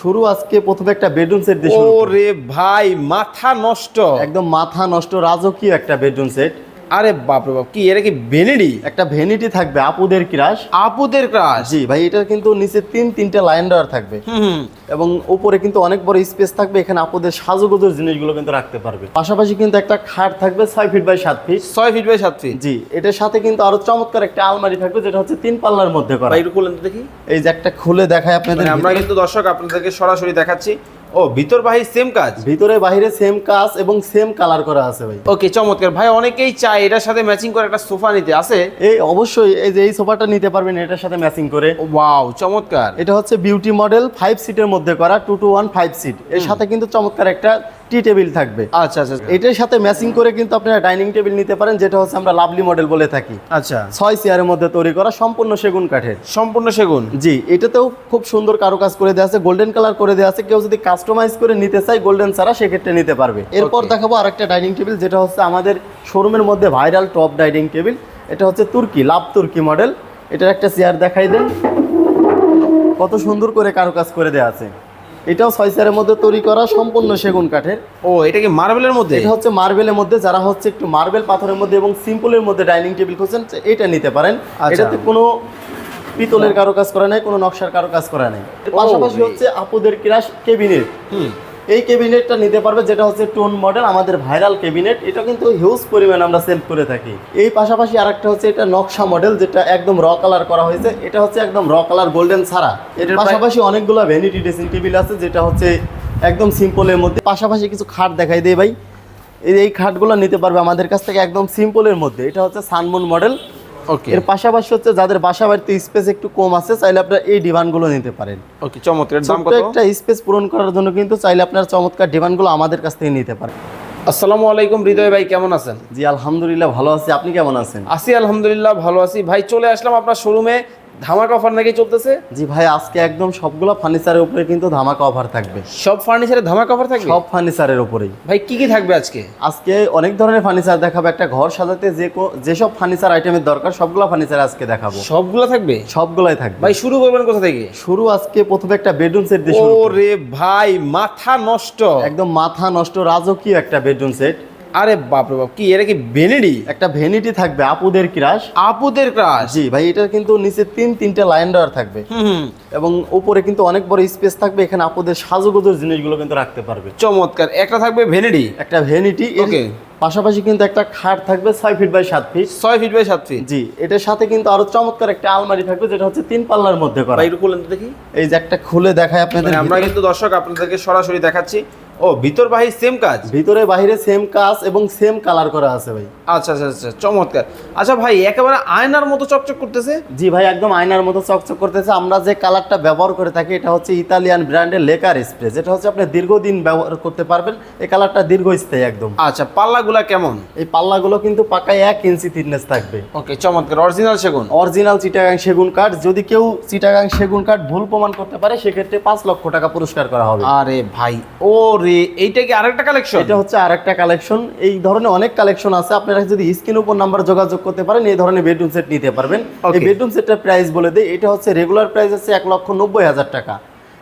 শুরু আজকে প্রথমে একটা বেডরুম সেট দিয়ে ওরে ভাই মাথা নষ্ট। একদম মাথা নষ্ট রাজকীয় একটা বেডরুম সেট আরে বাপরে বাপ কি এটা কি বেনেডি একটা ভ্যানিটি থাকবে আপুদের ক্রাশ আপুদের ক্রাশ জি ভাই এটা কিন্তু নিচে তিন তিনটা লাইন ডয়ার থাকবে। এবং উপরে কিন্তু অনেক বড় স্পেস থাকবে এখানে আপুদের সাজুগুজুর জিনিসগুলো কিন্তু রাখতে পারবে। পাশাপাশি কিন্তু একটা খাট থাকবে ছয় ফিট বাই সাত ফিট ছয় ফিট বাই সাত ফিট জি এটার সাথে কিন্তু আরও চমৎকার একটা আলমারি থাকবে যেটা হচ্ছে তিন পাল্লার মধ্যে করা। একটু খুলেন দেখি। এই যে একটা খুলে দেখায় আপনাদের মানে আমরা কিন্তু দর্শক আপনাদেরকে সরাসরি দেখাচ্ছি। ও ভিতর বাহির সেম কাজ? ভিতরে বাইরে সেম কাজ এবং সেম কালার করা আছে ভাই। ওকে চমৎকার। ভাই অনেকেই চায় এটার সাথে ম্যাচিং করে একটা সোফা নিতে। আছে? এই অবশ্যই এই যে এই সোফাটা নিতে পারবেন এটার সাথে ম্যাচিং করে। ওয়াও চমৎকার। এটা হচ্ছে বিউটি মডেল ফাইভ সিটের মধ্যে করা two two one five seat এর সাথে কিন্তু চমৎকার একটা টি টেবিল থাকবে। আচ্ছা আচ্ছা এটার সাথে ম্যাচিং করে কিন্তু আপনারা ডাইনিং টেবিল নিতে পারেন যেটা হচ্ছে আমরা লাভলি মডেল বলে থাকি। আচ্ছা। ছয় চেয়ারের মধ্যে তৈরি করা সম্পূর্ণ সেগুন কাঠের। সম্পূর্ণ সেগুন? জি এটাতেও খুব সুন্দর কারুকাজ করে দেওয়া আছে গোল্ডেন কালার করে দেওয়া আছে। কেউ যদি কাস্টমাইজ করে নিতে চায় গোল্ডেন ছাড়া সেক্ষেত্রে নিতে পারবে। এরপর দেখাবো আরেকটা ডাইনিং টেবিল যেটা হচ্ছে আমাদের শোরুমের মধ্যে ভাইরাল টপ ডাইনিং টেবিল এটা হচ্ছে তুর্কি লাভ তুর্কি মডেল এটার একটা চেয়ার দেখাই দেন। কত সুন্দর করে কারুকাজ করে দেওয়া আছে। এটাও ছয় চারের মধ্যে তৈরি করা সম্পূর্ণ সেগুন কাঠের। ও এটা কি মার্বেলের মধ্যে? এটা হচ্ছে মার্বেলের মধ্যে যারা হচ্ছে একটু মার্বেল পাথরের মধ্যে এবং সিম্পলের মধ্যে ডাইনিং টেবিল খুঁজছেন এটা নিতে পারেন। আচ্ছা। এটাতে কোনো পিতলের কারও কাজ করা নাই কোনো নকশার কারও কাজ করা নাই। পাশাপাশি হচ্ছে আপুদের ক্রাশ কেবিনেট হুম। এই কেবিনেটটা নিতে পারবে যেটা হচ্ছে টোন মডেল আমাদের ভাইরাল কেবিনেট এটা কিন্তু হিউজ পরিমাণ আমরা সেল করে থাকি। এই পাশাপাশি আরেকটা হচ্ছে এটা নকশা মডেল যেটা একদম র কালার করা হয়েছে। এটা হচ্ছে একদম র কালার গোল্ডেন ছাড়া। এটার পাশাপাশি অনেকগুলো ভ্যানিটি ড্রেসিং টেবিল আছে যেটা হচ্ছে একদম সিম্পলের মধ্যে। পাশাপাশি কিছু খাট দেখাই দেয় ভাই। এই খাটগুলো নিতে পারবে আমাদের কাছ থেকে একদম সিম্পলের মধ্যে। এটা হচ্ছে সানমুন মডেল এর পাশাপাশি হচ্ছে যাদের বাসা বাড়িতে স্পেস একটু কম আছে চাইলে আপনারা এই ডিভানগুলো নিতে পারেন। ওকে চমৎকার। দাম কত? একটা স্পেস পূরণ করার জন্য কিন্তু চাইলে আপনার চমৎকার ডিভানগুলো আমাদের কাছ থেকে নিতে পারেন। আসসালামু আলাইকুম হৃদয় ভাই কেমন আছেন? জি আলহামদুলিল্লাহ ভালো আছি। আপনি কেমন আছেন? আছি আলহামদুলিল্লাহ ভালো আছি। ভাই চলে আসলাম আপনার শোরুমে ধামাকা অফার নাকি চলতেছে? জি ভাই আজকে একদম সবগুলো ফার্নিচারের উপরে কিন্তু ধামাকা অফার থাকবে। সব ফার্নিচারে ধামাকা অফার থাকবে? সব ফার্নিচারের উপরেই। ভাই কি কি থাকবে আজকে? আজকে অনেক ধরনের ফার্নিচার দেখাবো একটা ঘর সাজাতে যে যেসব ফার্নিচার আইটেমের দরকার সবগুলো ফার্নিচার আজকে দেখাবো। সবগুলো থাকবে? সবগুলাই থাকবে। ভাই শুরু করবেন কোথা থেকে? শুরু আজকে প্রথমে একটা বেডরুম সেট দিয়ে শুরু ওরে ভাই মাথা নষ্ট। একদম মাথা নষ্ট রাজকীয় একটা বেডরুম সেট আরে বাপরে বাপ কি এটা কি বেনেডি একটা ভ্যানিটি থাকবে আপুদের ক্রাশ আপুদের ক্রাশ জি ভাই এটার কিন্তু নিচে তিন তিনটা লাইন ডয়ার থাকবে। এবং উপরে কিন্তু অনেক বড় স্পেস থাকবে এখানে আপুদের সাজুগুজুর জিনিসগুলো কিন্তু রাখতে পারবে। চমৎকার। একটা থাকবে ভেনেডি একটা ভ্যানিটি Okay. পাশাপাশি কিন্তু একটা খাট থাকবে ছয় ফিট বাই সাত ফিট ছয় ফিট বাই সাত ফিট জি এটার সাথে কিন্তু আরও চমৎকার একটা আলমারি থাকবে যেটা হচ্ছে তিন পাল্লার মধ্যে করা। একটু খুলেন দেখি। এই যে একটা খুলে দেখায় আপনাদের মানে আমরা কিন্তু দর্শক আপনাদেরকে সরাসরি দেখাচ্ছি। ও ভিতর বাহির সেম কাজ? ভিতরে বাইরে সেম কাজ এবং সেম কালার করা আছে ভাই। আচ্ছা আচ্ছা আচ্ছা চমৎকার। আচ্ছা ভাই একেবারে আয়নার মতো চকচক করতেছে? জি ভাই একদম আয়নার মতো চকচক করতেছে। আমরা যে কালারটা ব্যবহার করে থাকি এটা হচ্ছে ইতালিয়ান ব্র্যান্ডের লেকার স্প্রে যেটা হচ্ছে আপনি দীর্ঘদিন ব্যবহার করতে পারবেন। এই কালারটা দীর্ঘস্থায়ী একদম। আচ্ছা পাল্লাগুলা কেমন? এই পাল্লাগুলো কিন্তু পাকায় এক ইঞ্চি থিকনেস থাকবে। ওকে চমৎকার। অরিজিনাল সেগুন? অরিজিনাল চিটাগাং সেগুন কাঠ। যদি কেউ চিটাগাং সেগুন কাঠ ভুল প্রমাণ করতে পারে সেক্ষেত্রে পাঁচ লক্ষ টাকা পুরস্কার করা হবে। আরে ভাই ও রে এইটা কি আরেকটা কালেকশন এটা হচ্ছে আরেকটা কালেকশন এই ধরনের অনেক কালেকশন আছে। আপনারা যদি স্ক্রিন উপর নাম্বার যোগাযোগ করতে পারেন এই ধরনের বেডরুম সেট নিতে পারবেন। এই বেডরুম সেটটার প্রাইস বলে দেই এটা হচ্ছে রেগুলার প্রাইস হচ্ছে এক লক্ষ নব্বই হাজার টাকা।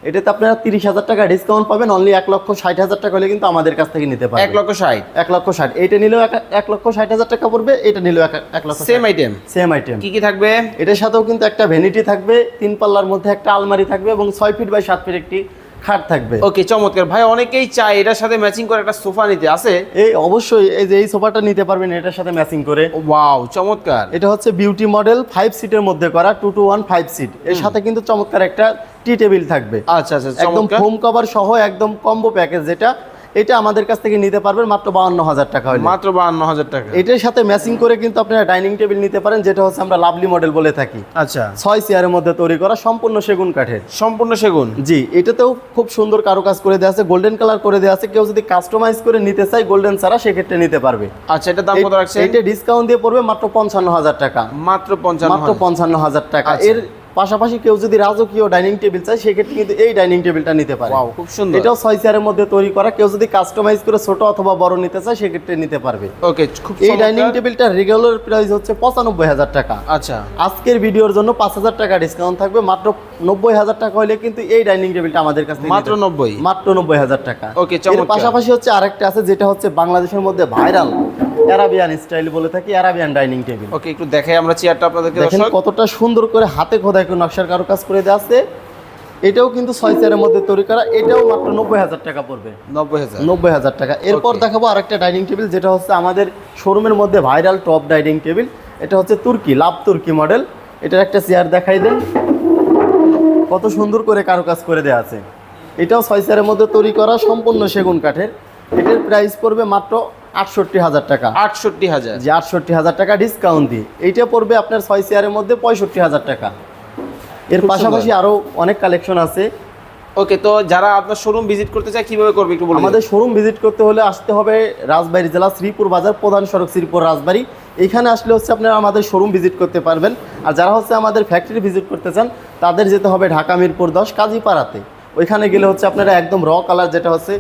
এটাতে আপনারা তিরিশ হাজার টাকা ডিসকাউন্ট পাবেন অনলি এক লক্ষ ষাট হাজার টাকা হলে কিন্তু আমাদের কাছ থেকে নিতে এক লক্ষ ষাট? এক লক্ষ ষাট। এটা নিলেও এক- লক্ষ ষাট হাজার টাকা পড়বে এটা নিলেও এক লক্ষ সেম আইটেম সেম আইটেম কি কি থাকবে? এটার সাথেও কিন্তু একটা ভ্যানিটি থাকবে তিন পাল্লার মধ্যে একটা আলমারি থাকবে এবং ছয় ফিট বাই সাত ফিট একটি খাট থাকবে। ওকে চমৎকার। ভাই অনেকেই চায় এটার সাথে ম্যাচিং করে একটা সোফা নিতে। আছে? এই অবশ্যই এই যে এই সোফাটা নিতে পারবেন এটার সাথে ম্যাচিং করে। ওয়াও চমৎকার। এটা হচ্ছে বিউটি মডেল ফাইভ সিটের মধ্যে করা two two one five seat এর সাথে কিন্তু চমৎকার একটা টি টেবিল থাকবে। আচ্ছা আচ্ছা একদম হোম ফোম কভার সহ একদম কম্বো প্যাকেজ যেটা এটা আমাদের কাছ থেকে নিতে পারবেন মাত্র বাউন্ন হাজার টাকা হলে। মাত্র বাহান্ন হাজার টাকা। এটার সাথে ম্যাচিং করে কিন্তু আপনারা ডাইনিং টেবিল নিতে পারেন যেটা হচ্ছে আমরা লাভলি মডেল বলে থাকি। আচ্ছা। ছয় চেয়ারের মধ্যে তৈরি করা সম্পূর্ণ সেগুন কাঠের। সম্পূর্ণ সেগুন? জি এটাতেও খুব সুন্দর কারুকাজ করে দেওয়া আছে গোল্ডেন কালার করে দেওয়া আছে। কেউ যদি কাস্টমাইজ করে নিতে চায় গোল্ডেন ছাড়া সেক্ষেত্রে নিতে পারবে। আচ্ছা এটা দাম কত রাখছে এটা ডিসকাউন্ট দিয়ে পড়বে মাত্র পঞ্চান্ন হাজার টাকা। মাত্র পঞ্চান্ন মাত্র পঞ্চান্ন হাজার টাকা। আচ্ছা। এর পাশাপাশি কেউ যদি রাজকীয় ডাইনিং টেবিল চায় সেক্ষেত্রে কিন্তু এই ডাইনিং টেবিলটা নিতে পারে। খুব সুন্দর। এটাও ছয় চেয়ারের মধ্যে তৈরি করা। কেউ যদি কাস্টমাইজ করে ছোট অথবা বড় নিতে চায় সেক্ষেত্রে নিতে পারবে। ওকে খুব এই ডাইনিং টেবিলটা রেগুলার প্রাইস হচ্ছে পঁচানব্বই হাজার টাকা। আচ্ছা। আজকের ভিডিওর জন্য পাঁচ হাজার টাকা ডিসকাউন্ট থাকবে। মাত্র নব্বই হাজার টাকা হলে কিন্তু এই ডাইনিং টেবিলটা আমাদের কাছে মাত্র নব্বই। মাত্র নব্বই হাজার টাকা। এর পাশাপাশি হচ্ছে আরেকটা আছে যেটা হচ্ছে বাংলাদেশের মধ্যে ভাইরাল অ্যারাবিয়ান স্টাইল বলে থাকি অ্যারাবিয়ান ডাইনিং টেবিল ওকে একটু দেখাই আমরা চেয়ারটা আপনাদেরকে দেখেন কতটা সুন্দর করে হাতে খোদাই করে নকশার কারুকাজ করে দেওয়া আছে। এটাও কিন্তু ছয় চেয়ারের মধ্যে তৈরি করা এটাও মাত্র নব্বই হাজার টাকা পড়বে। নব্বই হাজার। নব্বই হাজার টাকা। এরপর. দেখাবো আরেকটা ডাইনিং টেবিল যেটা হচ্ছে আমাদের শোরুমের মধ্যে ভাইরাল টপ ডাইনিং টেবিল এটা হচ্ছে তুর্কি লাভ তুর্কি মডেল এটার একটা চেয়ার দেখাই দেন। কত সুন্দর করে কারুকাজ করে দেওয়া আছে। এটাও ছয় চেয়ারের মধ্যে তৈরি করা সম্পূর্ণ সেগুন কাঠের। এটার প্রাইস পড়বে মাত্র আটষট্টি হাজার টাকা। আটষট্টি হাজার। যে আটষট্টি হাজার টাকা ডিসকাউন্ট দিয়ে। এইটা পড়বে আপনার ছয় চেয়ারের মধ্যে পঁয়ষট্টি হাজার টাকা। এর পাশাপাশি আরও অনেক কালেকশন আছে। ওকে তো যারা আপনার শোরুম ভিজিট করতে চায় কীভাবে করবে একটু বলুন আমাদের শোরুম ভিজিট করতে হলে আসতে হবে রাজবাড়ী জেলা শ্রীপুর বাজার প্রধান সড়ক শ্রীপুর রাজবাড়ী। এইখানে আসলে হচ্ছে আপনারা আমাদের শোরুম ভিজিট করতে পারবেন। আর যারা হচ্ছে আমাদের ফ্যাক্টরি ভিজিট করতে চান তাদের যেতে হবে ঢাকা মিরপুর দশ কাজীপাড়াতে। ওইখানে গেলে হচ্ছে আপনারা একদম র কালার যেটা হচ্ছে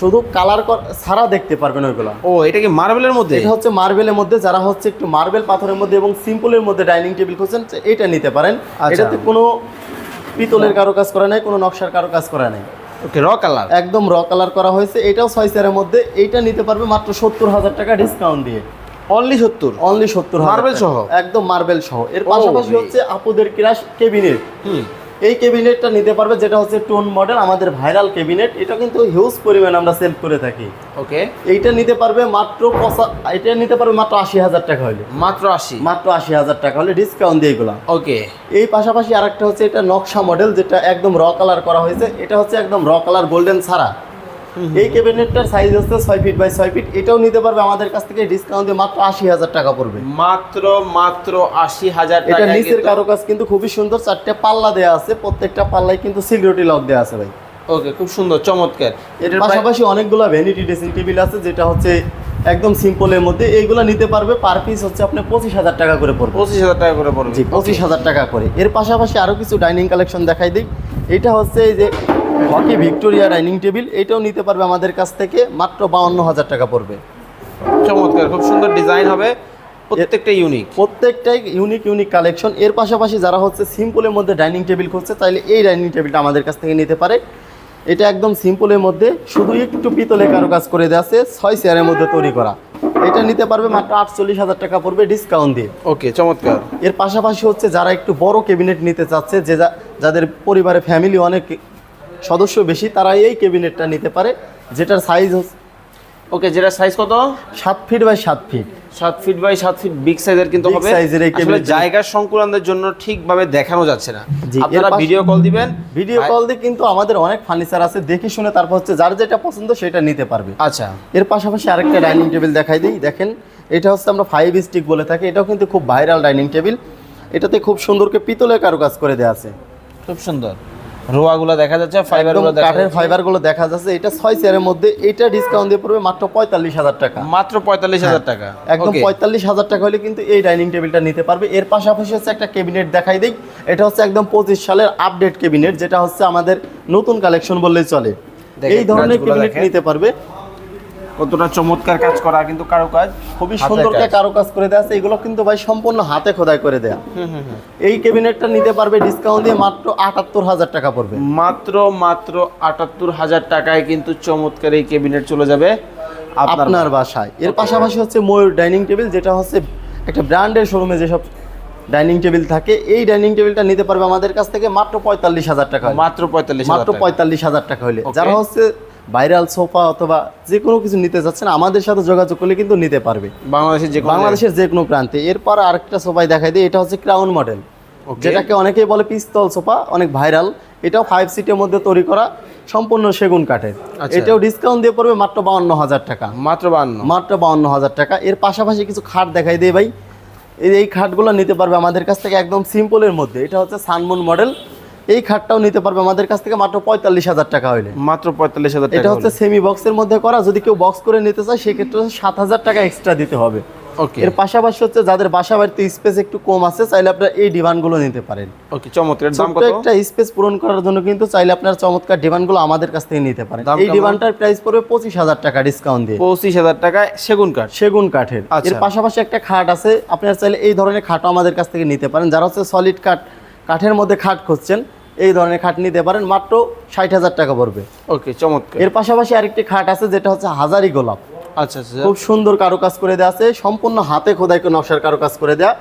শুধু কালার ছাড়া দেখতে পারবেন ওইগুলো। ও এটা কি মার্বেলের মধ্যে? এটা হচ্ছে মার্বেলের মধ্যে যারা হচ্ছে একটু মার্বেল পাথরের মধ্যে এবং সিম্পলের মধ্যে ডাইনিং টেবিল খুঁজছেন এটা নিতে পারেন। আচ্ছা। এটাতে কোনো পিতলের কারও কাজ করা নাই কোনো নকশার কারও কাজ করা নাই। ওকে র কালার একদম র কালার করা হয়েছে এটাও ছয় চেয়ারের মধ্যে এইটা নিতে পারবে মাত্র সত্তর হাজার টাকা ডিসকাউন্ট দিয়ে। অনলি সত্তর? অনলি সত্তর মার্বেল সহ? একদম মার্বেল সহ। এর পাশাপাশি হচ্ছে আপুদের ক্রাশ কেবিনেট হুম। এই ক্যাবিনেটটা নিতে পারবে যেটা হচ্ছে টোন মডেল আমাদের ভাইরাল ক্যাবিনেট। এটা কিন্তু হিউজ পরিমাণ আমরা সেল করে থাকি। ওকে। এইটা নিতে পারবে মাত্র পঁচা এটা নিতে পারবে মাত্র আশি হাজার টাকা হলে মাত্র আশি? মাত্র আশি হাজার টাকা হলে ডিসকাউন্ট দিয়ে গেলাম ওকে। এই পাশাপাশি আরেকটা হচ্ছে এটা নকশা মডেল যেটা একদম র কালার করা হয়েছে। এটা হচ্ছে একদম র কালার গোল্ডেন ছাড়া। এই ক্যাবিনেটটার সাইজ হচ্ছে ছয় ফিট বাই ছয় ফিট এটাও নিতে পারবে আমাদের কাছ থেকে ডিসকাউন্ট দিয়ে মাত্র আশি হাজার টাকা পড়বে। মাত্র মাত্র আশি হাজার এটা নিচের কারও কারুকাজ কিন্তু খুবই সুন্দর চারটে পাল্লা দেওয়া আছে প্রত্যেকটা পাল্লায় কিন্তু সিকিউরিটি লক দেওয়া আছে ভাই। ওকে খুব সুন্দর চমৎকার। এর এটার পাশাপাশি অনেকগুলো ভ্যানিটি ড্রেসিং টেবিল আছে যেটা হচ্ছে একদম সিম্পলের মধ্যে। এইগুলো নিতে পারবে পার পিস হচ্ছে আপনার পঁচিশ হাজার টাকা করে পড়বে। পঁচিশ হাজার টাকা করে পড়বে। জি পঁচিশ হাজার টাকা করে। এর পাশাপাশি আরও কিছু ডাইনিং কালেকশন দেখাই দিই। এটা হচ্ছে এই যে হকি ভিক্টোরিয়া ডাইনিং টেবিল এটাও নিতে পারবে আমাদের কাছ থেকে মাত্র বাউন্ন হাজার টাকা পড়বে। চমৎকার খুব সুন্দর ডিজাইন হবে প্রত্যেকটা ইউনিক প্রত্যেকটাই ইউনিক ইউনিক কালেকশন এর পাশাপাশি যারা হচ্ছে সিম্পলের মধ্যে ডাইনিং টেবিল খুঁজছে তাহলে এই ডাইনিং টেবিলটা আমাদের কাছ থেকে নিতে পারে। এটা একদম সিম্পলের মধ্যে শুধু একটু পিতলে কারও কাজ করে দেওয়া আছে ছয় চেয়ারের মধ্যে তৈরি করা। এটা নিতে পারবে মাত্র আটচল্লিশ হাজার টাকা পড়বে ডিসকাউন্ট দিয়ে। ওকে চমৎকার। এর পাশাপাশি হচ্ছে যারা একটু বড় ক্যাবিনেট নিতে চাচ্ছে যে যা- যাদের পরিবারে ফ্যামিলি অনেক সদস্য বেশি তারা এই ক্যাবিনেটটা নিতে পারে যেটার সাইজ ওকে যেটা সাইজ কত? সাত ফিট বাই সাত ফিট সাত ফিট বাই সাত ফিট বিগ সাইজের কিন্তু হবে। এর এই আসলে জায়গার সংকুলনদের জন্য ঠিকভাবে দেখানো যাচ্ছে না। আপনারা ভিডিও কল দিবেন। ভিডিও কল দিয়ে কিন্তু আমাদের অনেক ফার্নিচার আছে দেখে শুনে তারপর হচ্ছে যার যেটা পছন্দ সেটা নিতে পারবে। আচ্ছা। এর পাশাপাশি আরেকটা ডাইনিং টেবিল দেখাই দিই দেখেন এটা হচ্ছে আমরা ফাইভ স্টিক বলে থাকি এটাও কিন্তু খুব ভাইরাল ডাইনিং টেবিল এটাতে খুব সুন্দরকে পিতলের কারুকাজ করে দেওয়া আছে। খুব সুন্দর। রোয়াগুলো দেখা যাচ্ছে ফাইবারগুলো কাঠের ফাইবারগুলো দেখা যাচ্ছে এটা ছয় চেয়ারের মধ্যে এটা ডিসকাউন্ট দিয়ে পড়বে মাত্র পঁয়তাল্লিশ হাজার টাকা। মাত্র পঁয়তাল্লিশ হাজার টাকা। একদম. পঁয়তাল্লিশ হাজার টাকা হলে কিন্তু এই ডাইনিং টেবিলটা নিতে পারবে। এর পাশাপাশি হচ্ছে একটা ক্যাবিনেট দেখাই দিই। এটা হচ্ছে একদম পঁচিশ সালের আপডেট ক্যাবিনেট যেটা হচ্ছে আমাদের নতুন কালেকশন বললেই চলে। এই ধরনের ক্যাবিনেট নিতে পারবে। কতটা চমৎকার কাজ করা কিন্তু কারও কাজ খুবই সুন্দর করে কারও কাজ করে দেওয়া আছে এগুলো কিন্তু ভাই সম্পূর্ণ হাতে খোদাই করে দেয়া। এই ক্যাবিনেটটা নিতে পারবে ডিসকাউন্ট দিয়ে মাত্র আটাত্তর হাজার টাকা পড়বে। মাত্র মাত্র আটাত্তর হাজার টাকায় কিন্তু চমৎকার এই ক্যাবিনেট চলে যাবে আপনার বাসায়। এর পাশাপাশি হচ্ছে ময়ূর ডাইনিং টেবিল যেটা হচ্ছে একটা ব্র্যান্ডের শোরুমে যেসব ডাইনিং টেবিল থাকে এই ডাইনিং টেবিলটা নিতে পারবে আমাদের কাছ থেকে মাত্র পঁয়তাল্লিশ হাজার টাকা মাত্র পঁয়তাল্লিশ মাত্র পঁয়তাল্লিশ হাজার টাকা হলে. যারা হচ্ছে ভাইরাল সোফা অথবা যে কোনো কিছু নিতে চাচ্ছেন আমাদের সাথে যোগাযোগ করলে কিন্তু নিতে পারবে। বাংলাদেশের যে বাংলাদেশের যে কোনো প্রান্তে। এরপর আরেকটা সোফাই দেখাই দিই এটা হচ্ছে ক্রাউন মডেল যেটাকে অনেকেই বলে পিস্তল সোফা অনেক ভাইরাল। এটাও ফাইভ সিটের মধ্যে তৈরি করা সম্পূর্ণ সেগুন কাঠের। আচ্ছা। এটাও ডিসকাউন্ট দিয়ে পড়বে মাত্র বাউন্ন হাজার টাকা। মাত্র বান্ন মাত্র বাউন্ন হাজার টাকা। এর পাশাপাশি কিছু খাট দেখাই দিই ভাই। এই এই খাটগুলো নিতে পারবে আমাদের কাছ থেকে একদম সিম্পলের মধ্যে। এটা হচ্ছে সানমুন মডেল এই খাটটাও নিতে পারবে। আমাদের কাছ থেকে মাত্র পঁয়তাল্লিশ হাজার টাকা হইলে। মাত্র পঁয়তাল্লিশ হাজার এটা হচ্ছে সেমি বক্সের মধ্যে করা। যদি কেউ বক্স করে নিতে চায় সেক্ষেত্রে সাত হাজার টাকা এক্সট্রা দিতে হবে। ওকে এর পাশাপাশি হচ্ছে যাদের বাসা বাড়িতে স্পেস একটু কম আছে চাইলে আপনারা এই ডিমান্ডগুলো নিতে পারেন। ওকে চমৎকার। দাম কত? একটা স্পেস পূরণ করার জন্য কিন্তু চাইলে আপনার চমৎকার ডিমান্ডগুলো আমাদের কাছ থেকে নিতে পারেন। এই? ডিমান্ডটার প্রাইস পড়বে পঁচিশ হাজার টাকা ডিসকাউন্ট দিয়ে। পঁচিশ হাজার টাকায় সেগুন কাঠ? সেগুন কাঠের। আচ্ছা। এর পাশাপাশি একটা খাট আছে। আপনারা চাইলে এই ধরনের খাটও আমাদের কাছ থেকে নিতে পারেন। যারা হচ্ছে সলিড কাঠ কাঠের মধ্যে খাট খুঁজছেন এই ধরনের খাট নিতে পারেন মাত্র ষাট হাজার টাকা পড়বে। ওকে চমৎকার। এর পাশাপাশি আরেকটি খাট আছে যেটা হচ্ছে হাজারি গোলাপ। আচ্ছা আচ্ছা। খুব সুন্দর কারুকাজ করে দেওয়া আছে সম্পূর্ণ হাতে খোদাই করে নকশার কারুকাজ করে দেওয়া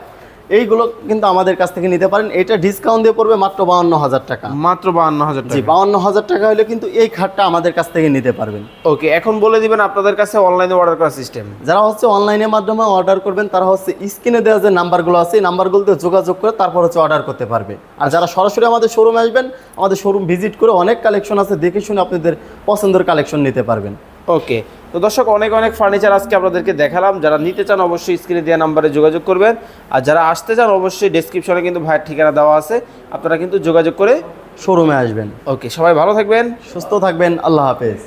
এইগুলো কিন্তু আমাদের কাছ থেকে নিতে পারেন। এটা ডিসকাউন্ট দিয়ে পড়বে মাত্র বাউন্ন হাজার টাকা। মাত্র বাহান্ন হাজার জি টাকা। বাউন্ন হাজার টাকা হলে কিন্তু এই খাটটা আমাদের কাছ থেকে নিতে পারবেন। ওকে এখন বলে দিবেন আপনাদের কাছে অনলাইনে অর্ডার করার সিস্টেম যারা হচ্ছে অনলাইনের মাধ্যমে অর্ডার করবেন তারা হচ্ছে স্ক্রিনে দেওয়া যে নাম্বারগুলো আছে এই নাম্বারগুলোতে যোগাযোগ করে তারপর হচ্ছে অর্ডার করতে পারবে। আর যারা সরাসরি আমাদের শোরুমে আসবেন আমাদের শোরুম ভিজিট করে অনেক কালেকশন আছে দেখে শুনে আপনাদের পছন্দের কালেকশন নিতে পারবেন। ওকে। তো দর্শক অনেক অনেক ফার্নিচার আজকে আপনাদেরকে দেখালাম। যারা নিতে চান অবশ্যই স্ক্রিনে দেওয়া নাম্বারে যোগাযোগ করবেন। আর যারা আসতে চান অবশ্যই ডিসক্রিপশনে কিন্তু ভাইয়ের ঠিকানা দেওয়া আছে। আপনারা কিন্তু যোগাযোগ করে শোরুমে আসবেন। ওকে সবাই ভালো থাকবেন। সুস্থ থাকবেন। আল্লাহ হাফেজ।